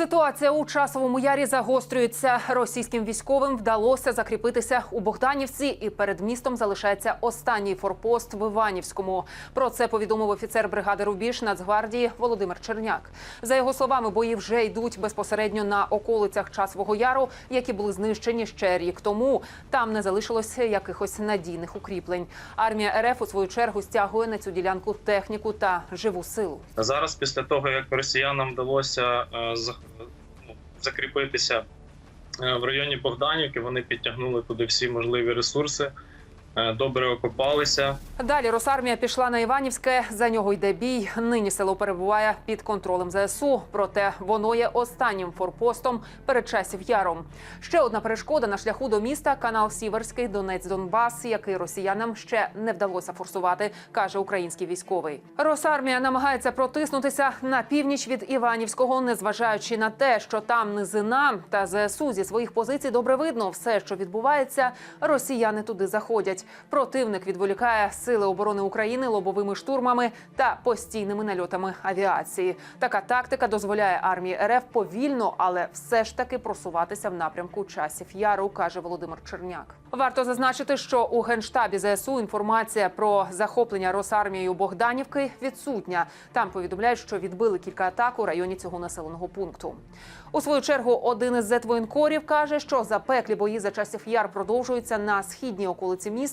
Ситуація у часовому ярі загострюється. Російським військовим вдалося закріпитися у Богданівці, і перед містом залишається останній форпост в Іванівському. Про це повідомив офіцер бригади Рубіж Нацгвардії Володимир Черняк. За його словами, бої вже йдуть безпосередньо на околицях часового яру, які були знищені ще рік тому. Там не залишилося якихось надійних укріплень. Армія РФ у свою чергу стягує на цю ділянку техніку та живу силу. Зараз, після того як росіянам вдалося е, за- ну, закріпитися е, в районі Богданівки, вони підтягнули туди всі можливі ресурси, добре окопалися. Далі Росармія пішла на Іванівське. За нього йде бій. Нині село перебуває під контролем ЗСУ. Проте воно є останнім форпостом перед часів яром. Ще одна перешкода на шляху до міста канал Сіверський Донець Донбас, який росіянам ще не вдалося форсувати, каже український військовий. Росармія намагається протиснутися на північ від Іванівського, незважаючи на те, що там низина та ЗСУ зі своїх позицій добре видно все, що відбувається. Росіяни туди заходять. Противник відволікає сили оборони України лобовими штурмами та постійними нальотами авіації. Така тактика дозволяє армії РФ повільно, але все ж таки просуватися в напрямку часів яру, каже Володимир Черняк. Варто зазначити, що у генштабі ЗСУ інформація про захоплення Росармією Богданівки відсутня. Там повідомляють, що відбили кілька атак у районі цього населеного пункту. У свою чергу, один із зетвоєнкорів каже, що запеклі бої за часів яр продовжуються на східній околиці міста,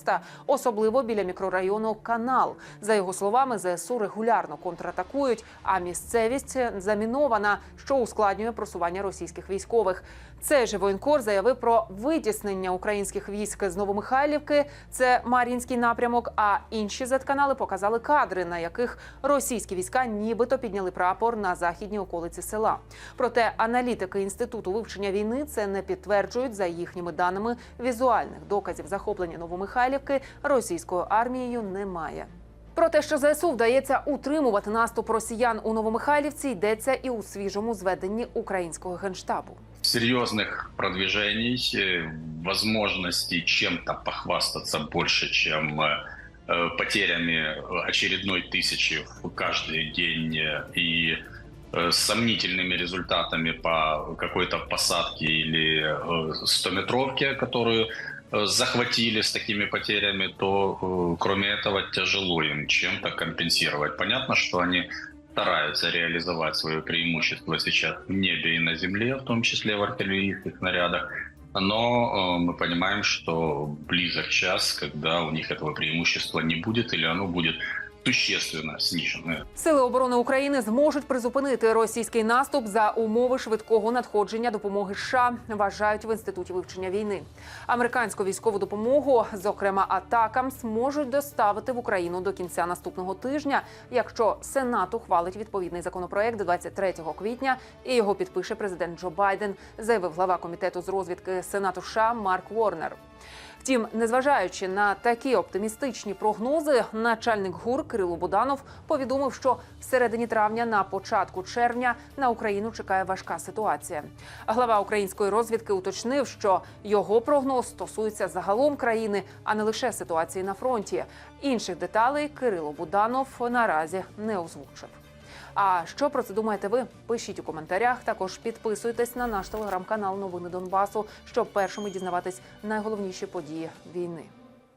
особливо біля мікрорайону Канал. За його словами, ЗСУ регулярно контратакують, а місцевість замінована, що ускладнює просування російських військових. Цей же воєнкор заявив про витіснення українських військ з Новомихайлівки. Це Мар'їнський напрямок. А інші зетканали показали кадри, на яких російські війська нібито підняли прапор на західній околиці села. Проте аналітики інституту вивчення війни це не підтверджують за їхніми даними. Візуальних доказів захоплення Новомихайлівки російською армією немає. Про те, що ЗСУ вдається утримувати наступ росіян у Новомихайлівці, йдеться і у свіжому зведенні українського генштабу. серьезных продвижений, э, возможностей чем-то похвастаться больше, чем э, э, потерями очередной тысячи в каждый день э, и э, с сомнительными результатами по какой-то посадке или э, стометровке, которую э, захватили с такими потерями, то э, кроме этого тяжело им чем-то компенсировать. Понятно, что они стараются реализовать свое преимущество сейчас в небе и на земле, в том числе в артиллерийских снарядах. Но э, мы понимаем, что близок час, когда у них этого преимущества не будет или оно будет существенно снижено. Сили оборони України зможуть призупинити російський наступ за умови швидкого надходження допомоги США, вважають в інституті вивчення війни. Американську військову допомогу, зокрема атакам, зможуть доставити в Україну до кінця наступного тижня, якщо Сенат ухвалить відповідний законопроект 23 квітня і його підпише президент Джо Байден, заявив глава комітету з розвідки Сенату США Марк Ворнер. Втім, незважаючи на такі оптимістичні прогнози, начальник ГУР Кирило Буданов повідомив, що всередині травня на початку червня на Україну чекає важка ситуація. Глава української розвідки уточнив, що його прогноз стосується загалом країни, а не лише ситуації на фронті. Інших деталей Кирило Буданов наразі не озвучив. А що про це думаєте ви? Пишіть у коментарях. Також підписуйтесь на наш телеграм-канал Новини Донбасу, щоб першими дізнаватись найголовніші події війни.